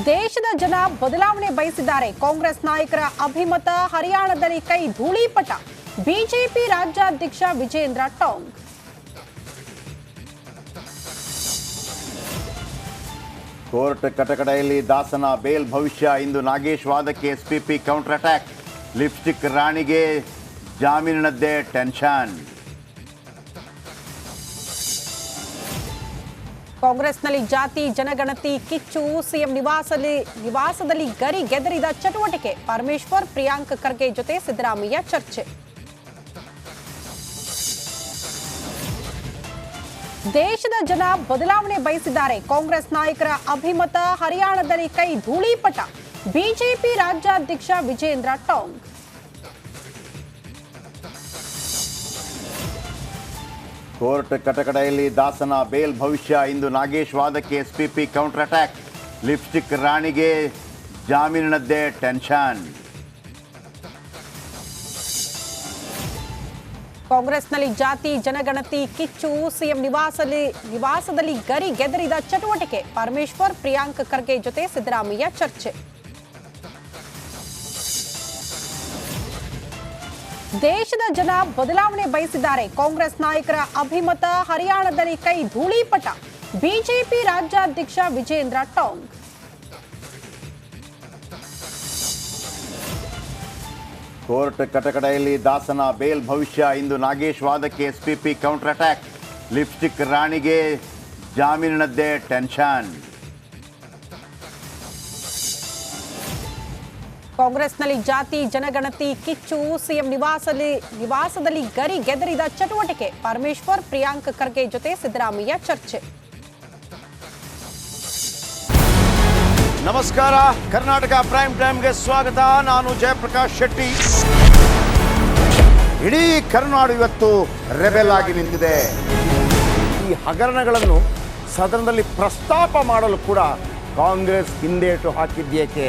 ದೇಶದ ಜನ ಬದಲಾವಣೆ ಬಯಸಿದ್ದಾರೆ. ಕಾಂಗ್ರೆಸ್ ನಾಯಕರ ಅಭಿಮತ ಹರಿಯಾಣದಲ್ಲಿ ಕೈ ಧೂಳಿಪಟ. ಬಿಜೆಪಿ ರಾಜ್ಯಾಧ್ಯಕ್ಷ ವಿಜೇಂದ್ರ ಟಾಂಗ್. ಕೋರ್ಟ್ ಕಟಕಡೆಯಲ್ಲಿ ದಾಸನ ಬೇಲ್ ಭವಿಷ್ಯ. ಇಂದು ನಾಗೇಶ್ ವಾದಕ್ಕೆ ಎಸ್ಪಿಪಿ ಕೌಂಟರ್ ಅಟ್ಯಾಕ್ ಲಿಪ್ಸ್ಟಿಕ್ ರಾಣಿಗೆ ಜಾಮೀನಿನದ್ದೇ ಟೆನ್ಷನ್ ಕಾಂಗ್ರೆಸ್ನಲ್ಲಿ ಜಾತಿ, ಜನಗಣತಿ, ಕಿಚ್ಚು, ಸಿಎಂ ನಿವಾಸದಲ್ಲಿ ನಿವಾಸದಲ್ಲಿ ಗರಿ ಗೆದರಿದ ಚಟುವಟಿಕೆ. ಪರಮೇಶ್ವರ್, ಪ್ರಿಯಾಂಕ್ ಖರ್ಗೆ ಜೊತೆ ಸಿದ್ದರಾಮಯ್ಯ ಚರ್ಚೆ. ದೇಶದ ಜನ ಬದಲಾವಣೆ ಬಯಸಿದ್ದಾರೆ. ಕಾಂಗ್ರೆಸ್ ನಾಯಕರ ಅಭಿಮತ ಹರಿಯಾಣದಲ್ಲಿ ಕೈ ಧೂಳಿಪಟ. ಬಿಜೆಪಿ ರಾಜ್ಯಾಧ್ಯಕ್ಷ ವಿಜೇಂದ್ರ ಟಾಂಗ್. ಕೋರ್ಟ್ ಕಟಕಡೆಯಲ್ಲಿ ದಾಸನ ಬೇಲ್ ಭವಿಷ್ಯ. ಇಂದು ನಾಗೇಶ್ ವಾದಕ್ಕೆ ಎಸ್ಪಿಪಿ ಕೌಂಟರ್ ಅಟ್ಯಾಕ್ ಲಿಪ್ಸ್ಟಿಕ್ ರಾಣಿಗೆ ಜಾಮೀನಿನದ್ದೇ ಟೆನ್ಷನ್ ಕಾಂಗ್ರೆಸ್ನಲ್ಲಿ ಜಾತಿ, ಜನಗಣತಿ, ಕಿಚ್ಚು, ಸಿಎಂ ನಿವಾಸದಲ್ಲಿ ನಿವಾಸದಲ್ಲಿ ಗರಿ ಗೆದರಿದ ಚಟುವಟಿಕೆ. ಪರಮೇಶ್ವರ್, ಪ್ರಿಯಾಂಕ್ ಖರ್ಗೆ ಜೊತೆ ಸಿದ್ದರಾಮಯ್ಯ ಚರ್ಚೆ. ದೇಶದ ಜನ ಬದಲಾವಣೆ ಬಯಸಿದ್ದಾರೆ. ಕಾಂಗ್ರೆಸ್ ನಾಯಕರ ಅಭಿಮತ ಹರಿಯಾಣದಲ್ಲಿ ಕೈ ಧೂಳಿಪಟ. ಬಿಜೆಪಿ ರಾಜ್ಯಾಧ್ಯಕ್ಷ ವಿಜೇಂದ್ರ ಟಾಂಗ್. ಕೋರ್ಟ್ ಕಟಕಡೆಯಲ್ಲಿ ದಾಸನ ಬೇಲ್ ಭವಿಷ್ಯ. ಇಂದು ನಾಗೇಶ್ ವಾದಕ್ಕೆ ಎಸ್ಪಿಪಿ ಕೌಂಟರ್ ಅಟ್ಯಾಕ್ ಲಿಪ್ಸ್ಟಿಕ್ ರಾಣಿಗೆ ಜಾಮೀನಿನದ್ದೇ ಟೆನ್ಷನ್ ಕಾಂಗ್ರೆಸ್ನಲ್ಲಿ ಜಾತಿ, ಜನಗಣತಿ, ಕಿಚ್ಚು, ಸಿಎಂ ನಿವಾಸದಲ್ಲಿ ನಿವಾಸದಲ್ಲಿ ಗರಿ ಗೆದರಿದ ಚಟುವಟಿಕೆ. ಪರಮೇಶ್ವರ್, ಪ್ರಿಯಾಂಕ್ ಖರ್ಗೆ ಜೊತೆ ಸಿದ್ದರಾಮಯ್ಯ ಚರ್ಚೆ. ನಮಸ್ಕಾರ. ಕರ್ನಾಟಕ ಪ್ರೈಮ್ ಟೈಮ್ಗೆ ಸ್ವಾಗತ. ನಾನು ಜಯಪ್ರಕಾಶ್ ಶೆಟ್ಟಿ. ಇಡೀ ಕರ್ನಾಡು ಇವತ್ತು ರೆಬೆಲ್ ಆಗಿ ನಿಂತಿದೆ. ಈ ಹಗರಣಗಳನ್ನು ಸದನದಲ್ಲಿ ಪ್ರಸ್ತಾಪ ಮಾಡಲು ಕೂಡ ಕಾಂಗ್ರೆಸ್ ಹಿಂದೇಟು ಹಾಕಿದ್ದೇಕೆ